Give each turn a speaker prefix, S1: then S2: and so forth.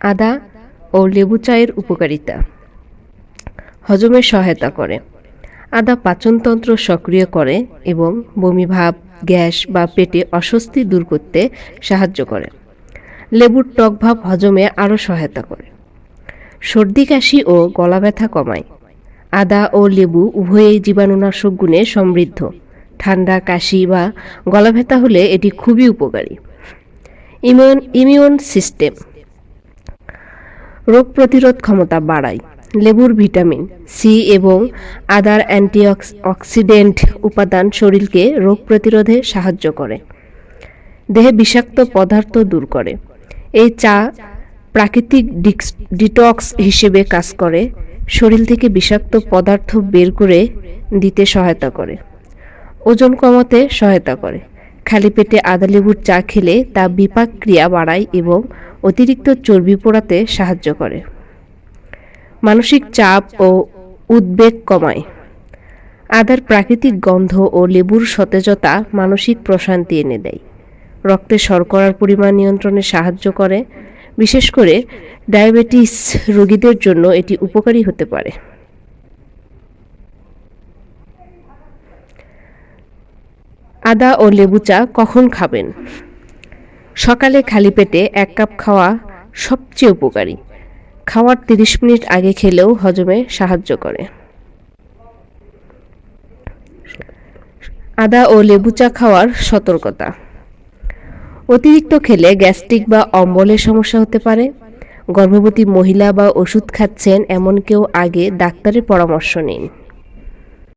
S1: আদা ও লেবু চায়ের উপকারিতা। হজমে সহায়তা করে। আদা পাচনতন্ত্র সক্রিয় করে এবং বমিভাব, গ্যাস বা পেটে অস্বস্তি দূর করতে সাহায্য করে। লেবুর টক ভাব হজমে আরও সহায়তা করে। সর্দি, কাশি ও গলা ব্যথা কমায়। আদা ও লেবু উভয়ই জীবাণুনাশক গুণে সমৃদ্ধ। ঠান্ডা, কাশি বা গলা ব্যথা হলে এটি খুবই উপকারী। ইমিউন ইমিউন সিস্টেম রোগ প্রতিরোধ ক্ষমতা বাড়ায়। লেবুর ভিটামিন সি এবং আদার অ্যান্টিঅক্সিডেন্ট উপাদান শরীরকে রোগ প্রতিরোধে সাহায্য করে। দেহে বিষাক্ত পদার্থ দূর করে। এই চা প্রাকৃতিক ডিটক্স হিসেবে কাজ করে। শরীর থেকে বিষাক্ত পদার্থ বের করে দিতে সহায়তা করে। ওজন কমাতে সহায়তা করে। খালি পেটে আদা লেবুর চা খেলে তা বিপাক ক্রিয়া বাড়ায় এবং অতিরিক্ত চর্বি পোড়াতে সাহায্য করে। মানসিক চাপ ও উদ্বেগ কমায়। আদার প্রাকৃতিক গন্ধ ও লেবুর সতেজতা মানসিক প্রশান্তি এনে দেয়। রক্তে শর্করার পরিমাণ নিয়ন্ত্রণে সাহায্য করে। বিশেষ করে ডায়াবেটিস রোগীদের জন্য এটি উপকারী হতে পারে। আদা ও লেবু চা কখন খাবেন? সকালে খালি পেটে এক কাপ খাওয়া সবচেয়ে উপকারী। খাওয়ার তিরিশ মিনিট আগে খেলেও হজমে সাহায্য করে। আদা ও লেবু চা খাওয়ার সতর্কতা। অতিরিক্ত খেলে গ্যাস্ট্রিক বা অম্বলের সমস্যা হতে পারে। গর্ভবতী মহিলা বা ওষুধ খাচ্ছেন এমন কেউ আগে ডাক্তারের পরামর্শ নিন।